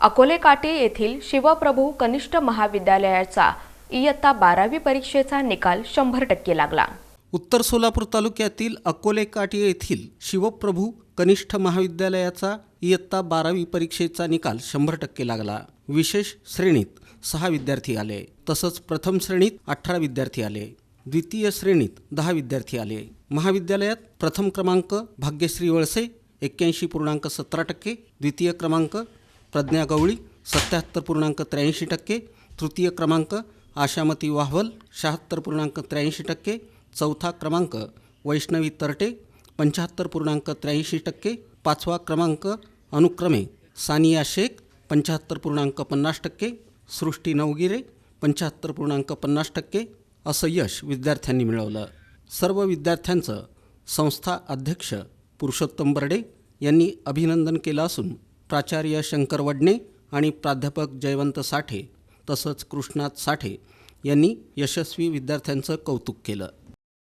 अकोले काटे येथील शिवप्रभू कनिष्ठ महाविद्यालयाचा इयत्ता बारावी परीक्षेचा निकाल शंभर टक्के लागला. उत्तर सोलापूर तालुक्यातील अकोलेकाटी येथील शिवप्रभू कनिष्ठ महाविद्यालयाचा इयत्ता बारावी परीक्षेचा निकाल शंभर टक्के लागला. विशेष श्रेणीत सहा विद्यार्थी आले तसंच प्रथम श्रेणीत अठरा विद्यार्थी आले द्वितीय श्रेणीत दहा विद्यार्थी आले. महाविद्यालयात प्रथम क्रमांक भाग्यश्री वळसे एक्क्याऐंशी पूर्णांक सतरा टक्के द्वितीय क्रमांक प्रज्ञा गवळी सत्याहत्तर पूर्णांक त्र्याऐंशी टक्के तृतीय क्रमांक आशामती वाहवल शहात्तर पूर्णांक त्र्याऐंशी टक्के चौथा क्रमांक वैष्णवी तरटे पंच्याहत्तर पूर्णांक त्र्याऐंशी टक्के पाचवा क्रमांक अनुक्रमे सानिया शेख पंच्याहत्तर पूर्णांक पन्नास टक्के सृष्टी नवगिरे पंच्याहत्तर पूर्णांक पन्नास टक्के असं यश विद्यार्थ्यांनी मिळवलं. सर्व विद्यार्थ्यांचं संस्था अध्यक्ष पुरुषोत्तम बर्डे यांनी अभिनंदन केलं असून प्राचार्य शंकर वडणे आणि प्राध्यापक जयवंत साठे तसंच कृष्णात साठे यांनी यशस्वी विद्यार्थ्यांचं कौतुक केलं.